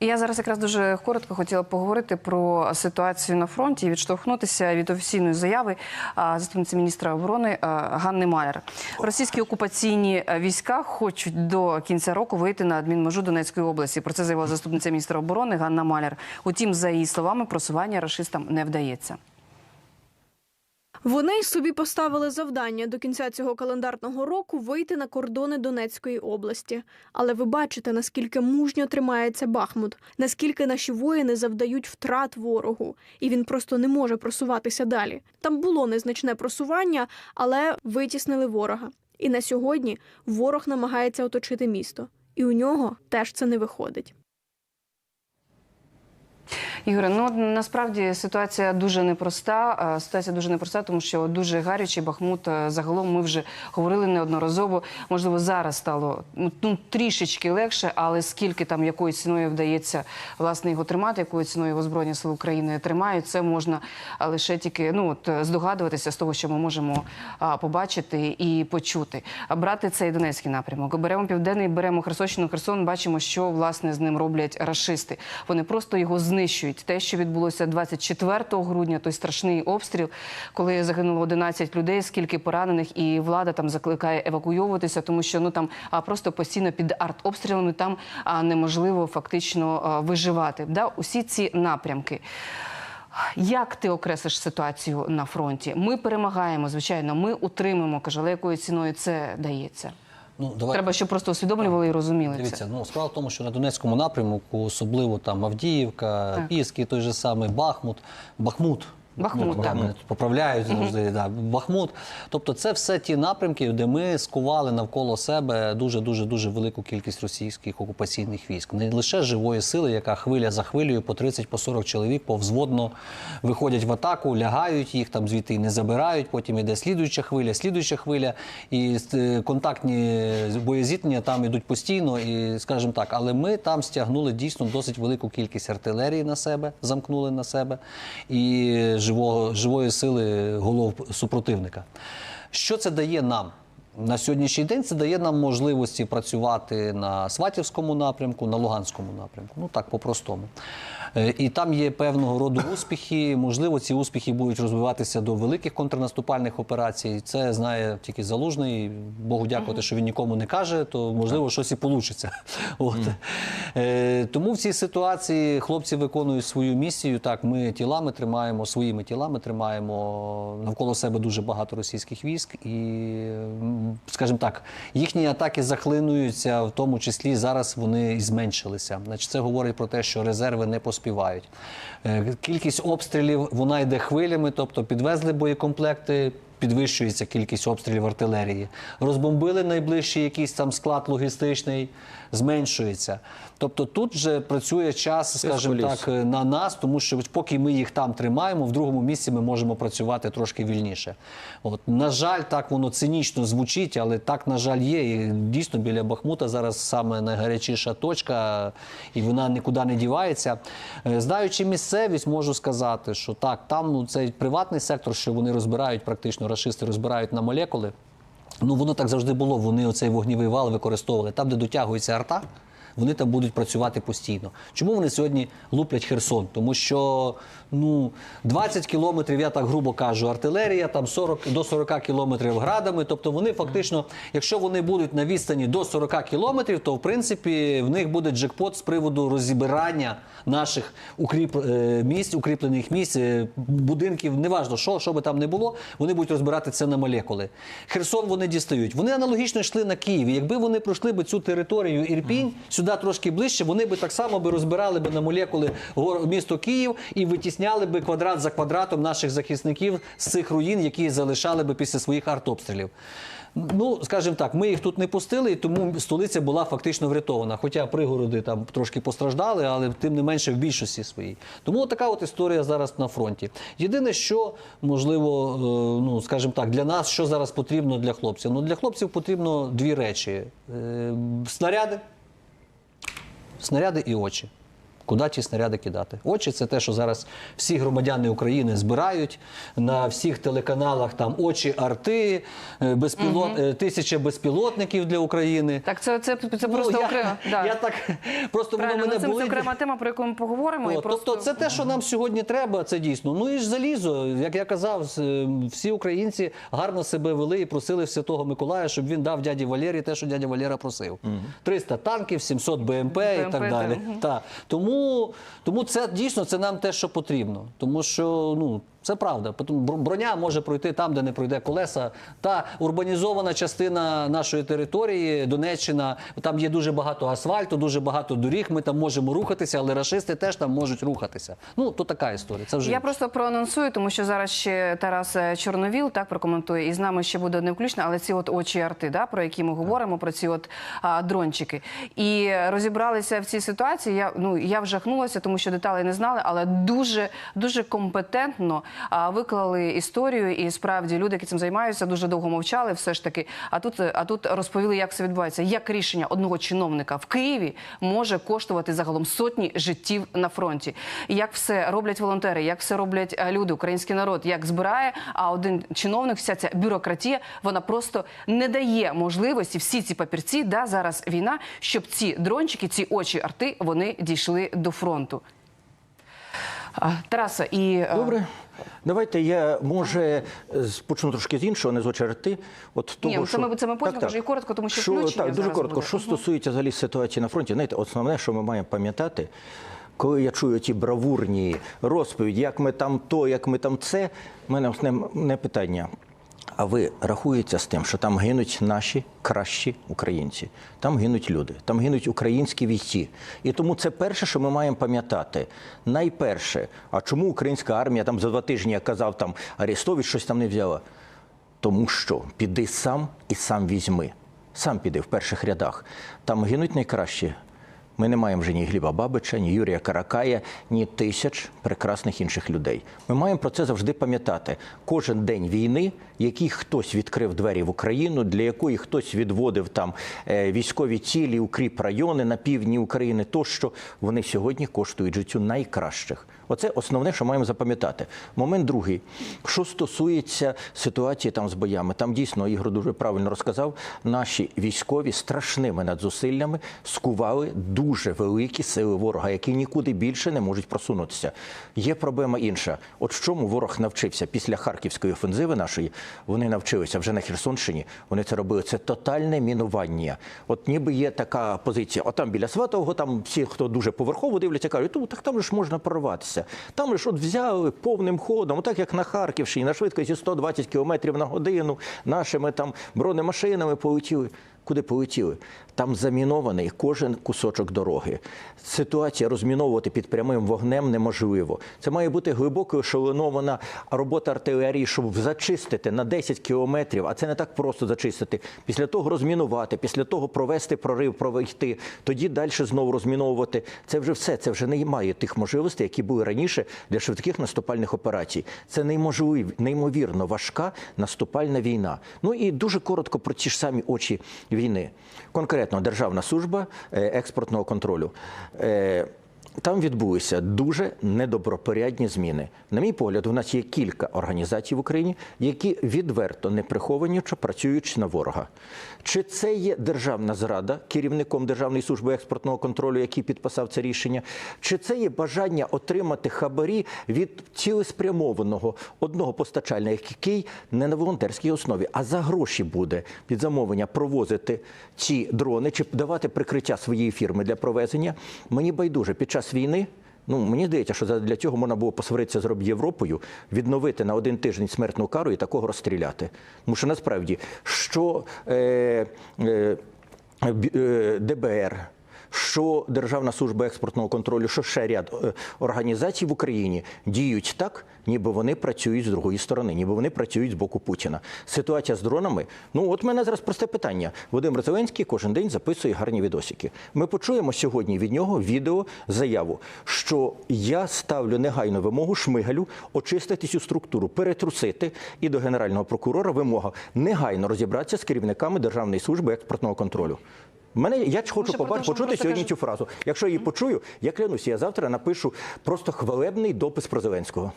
І я зараз якраз дуже коротко хотіла поговорити про ситуацію на фронті і відштовхнутися від офіційної заяви заступниці міністра оборони Ганни Майер. Російські окупаційні війська хочуть до кінця року вийти на адмінмежу Донецької області. Про це заявила заступниця міністра оборони Ганна Маляр. Утім, за її словами, просування рашистам не вдається. Вони собі поставили завдання до кінця цього календарного року вийти на кордони Донецької області. Але ви бачите, наскільки мужньо тримається Бахмут, наскільки наші воїни завдають втрат ворогу, і він просто не може просуватися далі. Там було незначне просування, але витіснили ворога. І на сьогодні ворог намагається оточити місто, і у нього теж це не виходить. Ігоре, ну насправді ситуація дуже непроста. Ситуація дуже непроста, тому що дуже гарячий Бахмут. Загалом ми вже говорили неодноразово. Можливо, зараз стало ну, ну, трішечки легше, але скільки там якою ціною вдається власне його тримати, якою ціною його збройні сили України тримають, це можна лише тільки ну от здогадуватися з того, що ми можемо а, побачити і почути. А брати цей Донецький напрямок. Беремо південний, беремо Херсонщину, Херсон. Бачимо, що власне з ним роблять рашисти. Вони просто його знищують. Те, що відбулося 24 грудня, той страшний обстріл, коли загинуло 11 людей, скільки поранених, і влада там закликає евакуйовуватися, тому що ну там а, просто постійно під артобстрілами там неможливо фактично виживати. Да? Усі ці напрямки. Як ти окреслиш ситуацію на фронті? Ми перемагаємо, звичайно, ми утримуємо, каже, але якою ціною це дається? Ну, давай. Треба, щоб просто усвідомлювали і розуміли це. Дивіться, ну справа в тому, що на Донецькому напрямку, особливо там Авдіївка, Піски, той же самий Бахмут, Бахмут. Бахмут, ну, тут поправляють завжди. Да, Бахмут. Тобто, це все ті напрямки, де ми скували навколо себе дуже дуже дуже велику кількість російських окупаційних військ. Не лише живої сили, яка хвиля за хвилею по 30 по 40 чоловік повзводно виходять в атаку, лягають їх там звідти і не забирають. Потім іде слідуюча хвиля, слідуюча хвиля, і е, контактні боєзіткнення там ідуть постійно, і скажімо так, але ми там стягнули дійсно досить велику кількість артилерії на себе, замкнули на себе і живого, живої сили голов супротивника. Що це дає нам? На сьогоднішній день це дає нам можливості працювати на Сватівському напрямку, на Луганському напрямку. Ну так по-простому. Е, І там є певного роду успіхи. Можливо, ці успіхи будуть розвиватися до великих контрнаступальних операцій. Це знає тільки залужний. Богу дякувати, що він нікому не каже, то можливо щось і вийде. От. Е, Тому в цій ситуації хлопці виконують свою місію. Так, ми тілами тримаємо, своїми тілами тримаємо навколо себе дуже багато російських військ, і, скажімо так, їхні атаки захлинуються, в тому числі зараз вони і зменшилися. Значить, це говорить про те, що резерви не поспівають. Е, Кількість обстрілів вона йде хвилями, тобто підвезли боєкомплекти. Підвищується кількість обстрілів артилерії. Розбомбили найближчий якийсь там склад логістичний, зменшується. Тобто тут вже працює час, скажімо так, на нас, тому що поки ми їх там тримаємо, в другому місці ми можемо працювати трошки вільніше. От на жаль, так воно цинічно звучить, але так на жаль є. І дійсно біля Бахмута зараз саме найгарячіша точка, і вона нікуди не дівається. Е, Знаючи місцевість, можу сказати, що так, там ну цей приватний сектор, що вони розбирають, практично рашисти розбирають на молекули. Ну воно так завжди було. Вони оцей вогнівий вал використовували там, де дотягується арта. Вони там будуть працювати постійно. Чому вони сьогодні луплять Херсон? Тому що ну 20 кілометрів, я так грубо кажу, артилерія, там 40 до 40 кілометрів градами. Тобто вони фактично, якщо вони будуть на відстані до 40 кілометрів, то в принципі в них буде джекпот з приводу розібирання наших укріп... е, місць, укріплених місць, е, будинків, неважно що, що би там не було, вони будуть розбирати це на молекули. Херсон вони дістають. Вони аналогічно йшли на Київ. Якби вони пройшли би цю територію Ірпінь сюди трошки ближче, вони би так само би розбирали би на молекули місто Київ і витісняли би квадрат за квадратом наших захисників з цих руїн, які залишали би після своїх артобстрілів. Ну, скажімо так, ми їх тут не пустили, і тому столиця була фактично врятована. Хоча пригороди там трошки постраждали, але тим не менше в більшості своїй. Тому така от історія зараз на фронті. Єдине, що можливо, е, ну скажімо так, для нас що зараз потрібно для хлопців? Ну для хлопців потрібно дві речі: Е, снаряди, снаряди і очі. Куди ті снаряди кидати? Очі це те, що зараз всі громадяни України збирають на всіх телеканалах. Там очі арти, е, безпілот, е, тисяча безпілотників для України. Так, це, це, це Ну, просто я, окремо. Да. я так просто воно мене ну, це, це окрема тема, про яку ми поговоримо. і О, просто... Тобто, це те, що нам сьогодні треба, це дійсно. Ну і ж залізо, як я казав, е, всі українці гарно себе вели і просили в Святого Миколая, щоб він дав дяді Валерії те, що дядя Валера просив. 300 танків, 700 БМП, і так далі. Та. Тому, тому це дійсно це нам те, що потрібно. Тому що ну. Це правда. Броня може пройти там, де не пройде колеса. Та урбанізована частина нашої території, Донеччина, там є дуже багато асфальту, дуже багато доріг. Ми там можемо рухатися, але рашисти теж там можуть рухатися. Ну то така історія. Це вже Я просто проанонсую, тому що зараз ще Тарас е, Чорновіл так прокоментує, і з нами ще буде одне включно, але ці от очі арти, да, про які ми говоримо, про ці от а, дрончики. І розібралися в цій ситуації. Я ну я вжахнулася, тому що деталей не знали, але дуже дуже компетентно виклали історію. І справді люди, які цим займаються, дуже довго мовчали. Все ж таки. А тут а тут розповіли, як це відбувається, як рішення одного чиновника в Києві може коштувати загалом сотні життів на фронті. Як все роблять волонтери, як все роблять е, люди, український народ, як збирає. А один чиновник, вся ця бюрократія, вона просто не дає можливості всі ці папірці, да зараз війна, щоб ці дрончики, ці очі арти, вони дійшли до фронту. Тараса і е, Добре. Давайте я може почну трошки з іншого, не з очерти. От того, Ні, що... це ми- це ми потім, кажу, і коротко, тому що що, включення так, дуже коротко. буде. Що стосується взагалі ситуації на фронті, знаєте, основне, що ми маємо пам'ятати, коли я чую ті бравурні розповіді, як ми там то, як ми там це, в мене основне питання. А ви рахуєте з тим, що там гинуть наші кращі українці? Там гинуть люди, там гинуть українські війці. І тому це перше, що ми маємо пам'ятати. Найперше, а чому українська армія там за два тижні, як казав там Арестович, щось там не взяла? Тому що піди сам і сам візьми. Сам піди в перших рядах. Там гинуть найкращі. Ми не маємо вже ні Гліба Бабича, ні Юрія Каракая, ні тисяч прекрасних інших людей. Ми маємо про це завжди пам'ятати. Кожен день війни, який хтось відкрив двері в Україну, для якої хтось відводив там е, військові цілі, укріп райони на півдні України, тощо вони сьогодні коштують життю найкращих. Оце основне, що маємо запам'ятати. Момент другий. Що стосується ситуації там з боями, там дійсно Ігор дуже правильно розказав. Наші військові страшними надзусиллями скували дуже великі сили ворога, які нікуди більше не можуть просунутися. Є проблема інша. От в чому ворог навчився після харківської офензиви нашої, вони навчилися вже на Херсонщині. Вони це робили. Це тотальне мінування. От ніби є така позиція. От там біля Сватового, там всі, хто дуже поверхово дивляться, кажуть, так там ж можна прорватися. Там же ж от взяли повним ходом, так як на Харківщині, на швидкості 120 км на годину, нашими там бронемашинами полетіли. Куди полетіли? Там замінований кожен кусочок дороги. Ситуація розміновувати під прямим вогнем неможливо. Це має бути глибоко ешелонована робота артилерії, щоб зачистити на 10 кілометрів, а це не так просто зачистити. Після того розмінувати, після того провести прорив, провести, тоді далі знову розміновувати. Це вже все. Це вже не має тих можливостей, які були раніше для швидких наступальних операцій. Це нейможлив, неймовірно важка наступальна війна. Ну і дуже коротко про ті ж самі очі війни. Конкретно Державна служба е, експортного контролю. Там відбулися дуже недобропорядні зміни. На мій погляд, у нас є кілька організацій в Україні, які відверто не приховані, що працюють на ворога. Чи це є державна зрада керівником Державної служби експортного контролю, який підписав це рішення, чи це є бажання отримати хабарі від цілеспрямованого одного постачальника, який не на волонтерській основі, а за гроші буде під замовлення провозити ці дрони чи давати прикриття своєї фірми для провезення? Мені байдуже під час війни. Ну, мені здається, що для цього можна було посваритися з Європою, відновити на один тиждень смертну кару і такого розстріляти. Тому що насправді, що е, е, е, ДБР, що Державна служба експортного контролю, що ще ряд е, організацій в Україні діють так, ніби вони працюють з другої сторони, ніби вони працюють з боку Путіна. Ситуація з дронами. Ну, от мене зараз просте питання. Володимир Зеленський кожен день записує гарні відосики. Ми почуємо сьогодні від нього відео заяву, що я ставлю негайну вимогу Шмигалю очистити цю структуру, перетрусити і до генерального прокурора вимога негайно розібратися з керівниками Державної служби експортного контролю. Мене я хочу побачити, почути сьогодні кажу- цю фразу. Якщо я її почую, я клянусь, я завтра напишу просто хвалебний допис про Зеленського.